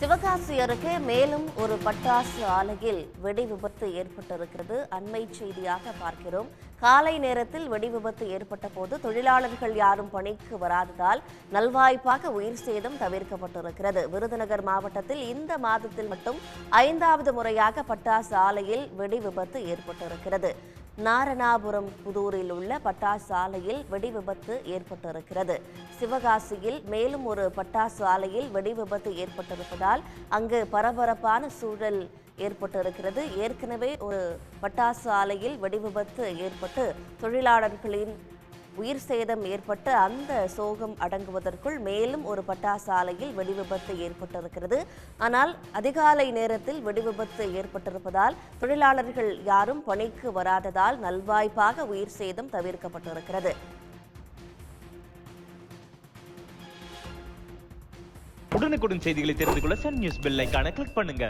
சிவகாசி அருகே மேலும் ஒரு பட்டாசு ஆலையில் வெடி விபத்து ஏற்பட்டிருக்கிறது. அண்மை செய்தியாக பார்க்கிறோம். காலை நேரத்தில் வெடி விபத்து ஏற்பட்ட போது தொழிலாளர்கள் யாரும் பணிக்கு வராததால் நல்வாய்ப்பாக உயிர் சேதம் தவிர்க்கப்பட்டிருக்கிறது. விருதுநகர் மாவட்டத்தில் இந்த மாதத்தில் மட்டும் ஐந்தாவது முறையாக பட்டாசு ஆலையில் வெடி விபத்து ஏற்பட்டிருக்கிறது. நாரணாபுரம் புதூரில் உள்ள பட்டாசு ஆலையில் வெடி விபத்து ஏற்பட்டிருக்கிறது. சிவகாசியில் மேலும் ஒரு பட்டாசு ஆலையில் வெடி விபத்து ஏற்பட்டிருப்பதால் அங்கு பரபரப்பான சூழல் ஏற்பட்டிருக்கிறது. ஏற்கனவே ஒரு பட்டாசு ஆலையில் வெடி விபத்து ஏற்பட்டு தொழிலாளர்களின் உயிர் சேதம் ஏற்பட்டு அந்த சோகம் அடங்குவதற்குள் மேலும் ஒரு பட்டாசு ஆலையில் வெடி ஏற்பட்டிருக்கிறது. ஆனால் அதிகாலை நேரத்தில் வெடிவிபத்து ஏற்பட்டிருப்பதால் தொழிலாளர்கள் யாரும் பணிக்கு வராததால் நல்வாய்ப்பாக உயிர் சேதம் தவிர்க்கப்பட்டிருக்கிறது. உடனுக்குடன் செய்திகளை தெரிந்து கொள்ள சன் நியூஸ் பெல் கிளிக் பண்ணுங்க.